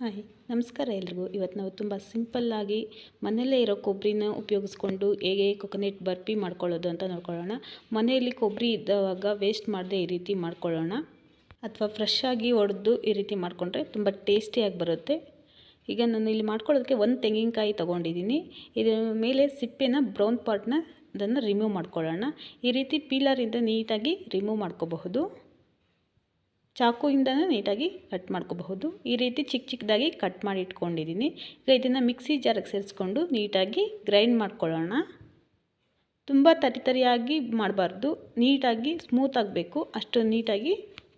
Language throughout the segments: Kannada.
ಹಾಯ್, ನಮಸ್ಕಾರ ಎಲ್ರಿಗೂ. ಇವತ್ತು ನಾವು ತುಂಬ ಸಿಂಪಲ್ಲಾಗಿ ಮನೆಯಲ್ಲೇ ಇರೋ ಕೊಬ್ಬರಿನ ಉಪಯೋಗಿಸ್ಕೊಂಡು ಹೇಗೆ ಕೊಕೊನೆಟ್ ಬರ್ಪಿ ಮಾಡ್ಕೊಳ್ಳೋದು ಅಂತ ನೋಡ್ಕೊಳ್ಳೋಣ. ಮನೆಯಲ್ಲಿ ಕೊಬ್ಬರಿ ಇದ್ದಾಗ ವೇಸ್ಟ್ ಮಾಡದೆ ಈ ರೀತಿ ಮಾಡ್ಕೊಳ್ಳೋಣ. ಅಥವಾ ಫ್ರೆಶ್ ಆಗಿ ಒಡೆದು ಈ ರೀತಿ ಮಾಡಿಕೊಂಡ್ರೆ ತುಂಬ ಟೇಸ್ಟಿಯಾಗಿ ಬರುತ್ತೆ. ಈಗ ನಾನು ಇಲ್ಲಿ ಮಾಡ್ಕೊಳ್ಳೋದಕ್ಕೆ ಒಂದು ತೆಂಗಿನಕಾಯಿ ತೊಗೊಂಡಿದ್ದೀನಿ. ಇದರ ಮೇಲೆ ಸಿಪ್ಪೆನ ಬ್ರೌನ್ ಪಾರ್ಟ್ನ ಅದನ್ನು ರಿಮೂವ್ ಮಾಡ್ಕೊಳ್ಳೋಣ. ಈ ರೀತಿ ಪೀಲರಿಂದ ನೀಟಾಗಿ ರಿಮೂವ್ ಮಾಡ್ಕೋಬಹುದು. ಚಾಕುಯಿಂದನೇ ನೀಟಾಗಿ ಕಟ್ ಮಾಡ್ಕೋಬಹುದು. ಈ ರೀತಿ ಚಿಕ್ಕ ಚಿಕ್ಕದಾಗಿ ಕಟ್ ಮಾಡಿ ಇಟ್ಕೊಂಡಿದ್ದೀನಿ. ಈಗ ಇದನ್ನು ಮಿಕ್ಸಿ ಜಾರಿಗೆ ಸೇರಿಸ್ಕೊಂಡು ನೀಟಾಗಿ ಗ್ರೈಂಡ್ ಮಾಡ್ಕೊಳ್ಳೋಣ. ತುಂಬ ತರಿತರಿಯಾಗಿ ಮಾಡಬಾರ್ದು. ನೀಟಾಗಿ ಸ್ಮೂತ್ ಆಗಬೇಕು. ಅಷ್ಟು ನೀಟಾಗಿ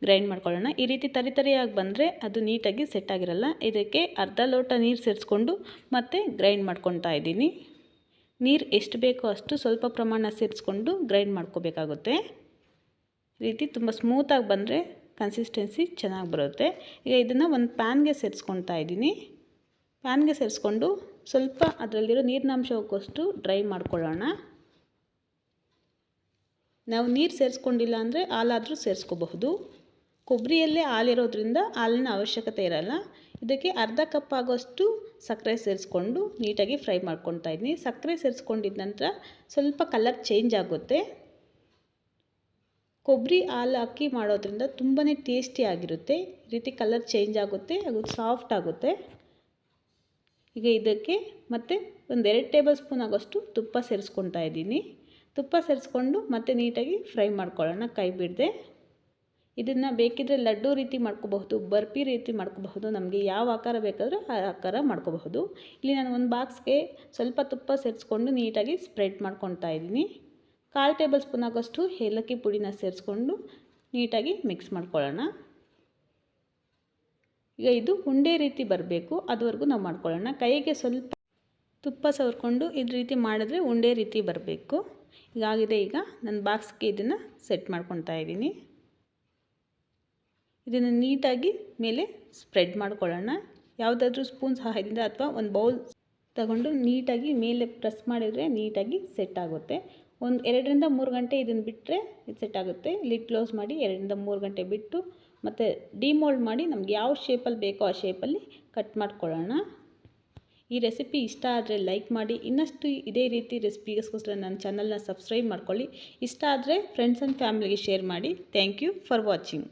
ಗ್ರೈಂಡ್ ಮಾಡ್ಕೊಳ್ಳೋಣ. ಈ ರೀತಿ ತರಿತರಿಯಾಗಿ ಬಂದರೆ ಅದು ನೀಟಾಗಿ ಸೆಟ್ ಆಗಿರಲ್ಲ. ಇದಕ್ಕೆ ಅರ್ಧ ಲೋಟ ನೀರು ಸೇರಿಸ್ಕೊಂಡು ಮತ್ತೆ ಗ್ರೈಂಡ್ ಮಾಡ್ಕೊತಾ ಇದ್ದೀನಿ. ನೀರು ಎಷ್ಟು ಬೇಕೋ ಅಷ್ಟು ಸ್ವಲ್ಪ ಪ್ರಮಾಣ ಸೇರಿಸ್ಕೊಂಡು ಗ್ರೈಂಡ್ ಮಾಡ್ಕೋಬೇಕಾಗುತ್ತೆ. ಈ ರೀತಿ ತುಂಬ ಸ್ಮೂತಾಗಿ ಬಂದರೆ ಕನ್ಸಿಸ್ಟೆನ್ಸಿ ಚೆನ್ನಾಗಿ ಬರುತ್ತೆ. ಈಗ ಇದನ್ನು ಒಂದು ಪ್ಯಾನ್ಗೆ ಸೇರಿಸ್ಕೊತಾ ಇದ್ದೀನಿ. ಪ್ಯಾನ್ಗೆ ಸೇರಿಸ್ಕೊಂಡು ಸ್ವಲ್ಪ ಅದರಲ್ಲಿರೋ ನೀರಿನಾಂಶ ಹೋಗೋಷ್ಟು ಡ್ರೈ ಮಾಡ್ಕೊಳ್ಳೋಣ. ನಾವು ನೀರು ಸೇರಿಸ್ಕೊಂಡಿಲ್ಲ ಅಂದರೆ ಹಾಲಾದರೂ ಸೇರಿಸ್ಕೋಬಹುದು. ಕೊಬ್ಬರಿಯಲ್ಲೇ ಹಾಲಿರೋದ್ರಿಂದ ಹಾಲಿನ ಅವಶ್ಯಕತೆ ಇರಲ್ಲ. ಇದಕ್ಕೆ ಅರ್ಧ ಕಪ್ ಆಗೋಷ್ಟು ಸಕ್ಕರೆ ಸೇರಿಸ್ಕೊಂಡು ನೀಟಾಗಿ ಫ್ರೈ ಮಾಡ್ಕೊತಾ ಇದ್ದೀನಿ. ಸಕ್ಕರೆ ಸೇರಿಸ್ಕೊಂಡಿದ್ದ ನಂತರ ಸ್ವಲ್ಪ ಕಲರ್ ಚೇಂಜ್ ಆಗುತ್ತೆ. ಕೊಬ್ಬರಿ ಹಾಲು ಹಾಕಿ ಮಾಡೋದ್ರಿಂದ ತುಂಬಾ ಟೇಸ್ಟಿಯಾಗಿರುತ್ತೆ ಈ ರೀತಿ ಕಲರ್ ಚೇಂಜ್ ಆಗುತ್ತೆ ಅದು ಸಾಫ್ಟ್ ಆಗುತ್ತೆ. ಈಗ ಇದಕ್ಕೆ ಮತ್ತು ಒಂದೆರಡು ಟೇಬಲ್ ಸ್ಪೂನ್ ಆಗೋಷ್ಟು ತುಪ್ಪ ಸೇರಿಸ್ಕೊತಾ ಇದ್ದೀನಿ. ತುಪ್ಪ ಸೇರಿಸ್ಕೊಂಡು ಮತ್ತೆ ನೀಟಾಗಿ ಫ್ರೈ ಮಾಡ್ಕೊಳ್ಳೋಣ ಕೈ ಬಿಡದೆ ಇದನ್ನು ಬೇಕಿದ್ದರೆ ಲಡ್ಡು ರೀತಿ ಮಾಡ್ಕೋಬಹುದು ಬರ್ಫಿ ರೀತಿ ಮಾಡ್ಕೋಬಹುದು, ನಮಗೆ ಯಾವ ಆಕಾರ ಬೇಕಾದರೂ ಆ ಆಕಾರ ಮಾಡ್ಕೋಬಹುದು. ಇಲ್ಲಿ ನಾನು ಒಂದು ಬಾಕ್ಸ್ಗೆ ಸ್ವಲ್ಪ ತುಪ್ಪ ಸೇರಿಸ್ಕೊಂಡು ನೀಟಾಗಿ ಸ್ಪ್ರೆಡ್ ಮಾಡ್ಕೊತಾ ಇದ್ದೀನಿ. ಕಾಲು ಟೇಬಲ್ ಸ್ಪೂನ್ ಆಗೋಷ್ಟು ಏಲಕ್ಕಿ ಪುಡಿನ ಸೇರಿಸ್ಕೊಂಡು ನೀಟಾಗಿ ಮಿಕ್ಸ್ ಮಾಡ್ಕೊಳ್ಳೋಣ. ಈಗ ಇದು ಉಂಡೆ ರೀತಿ ಬರಬೇಕು, ಅದುವರೆಗೂ ನಾವು ಮಾಡ್ಕೊಳ್ಳೋಣ. ಕೈಗೆ ಸ್ವಲ್ಪ ತುಪ್ಪ ಸವರ್ಕೊಂಡು ಇದು ರೀತಿ ಮಾಡಿದ್ರೆ ಉಂಡೆ ರೀತಿ ಬರಬೇಕು. ಈಗಾಗಿದೆ ಈಗ ನನ್ನ ಬಾಕ್ಸ್ಗೆ ಇದನ್ನು ಸೆಟ್ ಮಾಡ್ಕೊತಾ ಇದ್ದೀನಿ. ಇದನ್ನು ನೀಟಾಗಿ ಮೇಲೆ ಸ್ಪ್ರೆಡ್ ಮಾಡ್ಕೊಳ್ಳೋಣ. ಯಾವುದಾದ್ರೂ ಸ್ಪೂನ್ ಸಹಾಯದಿಂದ ಅಥವಾ ಒಂದು ಬೌಲ್ ತಗೊಂಡು ನೀಟಾಗಿ ಮೇಲೆ ಪ್ರೆಸ್ ಮಾಡಿದರೆ ನೀಟಾಗಿ ಸೆಟ್ ಆಗುತ್ತೆ. ಒಂದು ಎರಡರಿಂದ ಮೂರು ಗಂಟೆ ಇದನ್ನು ಬಿಟ್ಟರೆ ಇದು ಸೆಟ್ ಆಗುತ್ತೆ. ಲಿಡ್ ಕ್ಲೋಸ್ ಮಾಡಿ ಎರಡರಿಂದ ಮೂರು ಗಂಟೆ ಬಿಟ್ಟು ಮತ್ತು ಡಿಮೋಲ್ಡ್ ಮಾಡಿ ನಮ್ಗೆ ಯಾವ ಶೇಪಲ್ಲಿ ಬೇಕೋ ಆ ಶೇಪಲ್ಲಿ ಕಟ್ ಮಾಡ್ಕೊಳ್ಳೋಣ. ಈ ರೆಸಿಪಿ ಇಷ್ಟ ಆದರೆ ಲೈಕ್ ಮಾಡಿ. ಇನ್ನಷ್ಟು ಇದೇ ರೀತಿ ರೆಸಿಪಿಗೋಸ್ಕರ ನನ್ನ ಚಾನಲ್ನ ಸಬ್ಸ್ಕ್ರೈಬ್ ಮಾಡ್ಕೊಳ್ಳಿ. ಇಷ್ಟ ಆದರೆ ಫ್ರೆಂಡ್ಸ್ ಆ್ಯಂಡ್ ಫ್ಯಾಮಿಲಿಗೆ ಶೇರ್ ಮಾಡಿ. Thank you for watching